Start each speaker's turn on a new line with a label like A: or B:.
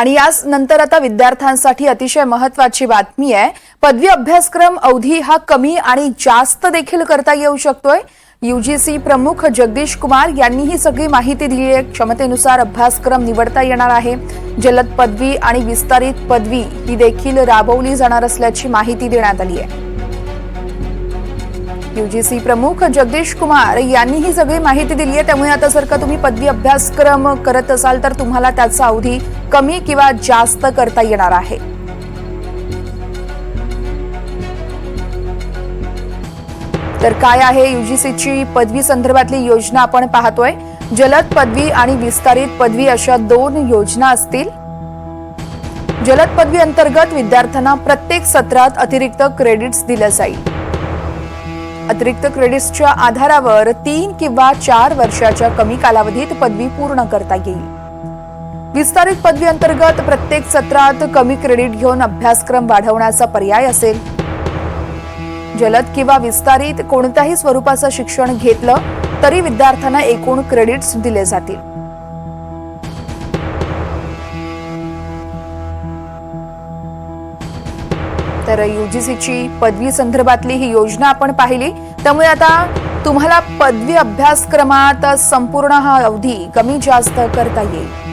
A: आणि याच नंतर आता विद्यार्थ्यांसाठी अतिशय महत्वाची बातमी आहे. पदवी अभ्यासक्रम अवधी हा कमी आणि जास्त देखील करता येऊ शकतोय. युजीसी प्रमुख जगदीश कुमार यांनी ही सगळी माहिती दिली आहे. क्षमतेनुसार अभ्यासक्रम निवडता येणार आहे. जलद पदवी आणि विस्तारित पदवी ही देखील राबवली जाणार असल्याची माहिती देण्यात आली आहे. युजीसी प्रमुख जगदीश कुमार यांनी ही सगळी माहिती दिली आहे. त्यामुळे आता जर का तुम्ही पदवी अभ्यासक्रम करत असाल तर तुम्हाला त्याचा अवधी कमी किंवा जास्त करता येणार आहे. तर काय आहे युजीसीची पदवी संदर्भातली योजना आपण पाहतोय. जलद पदवी आणि विस्तारित पदवी अशा दोन योजना असतील. जलद पदवी अंतर्गत विद्यार्थ्यांना प्रत्येक सत्रात अतिरिक्त क्रेडिट्स दिलं जाईल. अतिरिक्त क्रेडिट्सच्या आधारावर तीन किंवा चार वर्षाच्या कमी कालावधीत पदवी पूर्ण करता येईल. विस्तारित पदवी अंतर्गत प्रत्येक सत्रात कमी क्रेडिट घेऊन अभ्यासक्रम वाढवण्याचा पर्याय असेल. जलद किंवा विस्तारित कोणत्याही स्वरूपाचं शिक्षण घेतलं तरी विद्यार्थ्यांना एकूण क्रेडिट्स दिले जातील. तर युजीसीची पदवी संदर्भातली ही योजना आपण पाहिली. त्यामुळे आता तुम्हाला पदवी अभ्यासक्रमात संपूर्ण हा अवधी कमी जास्त करता येईल.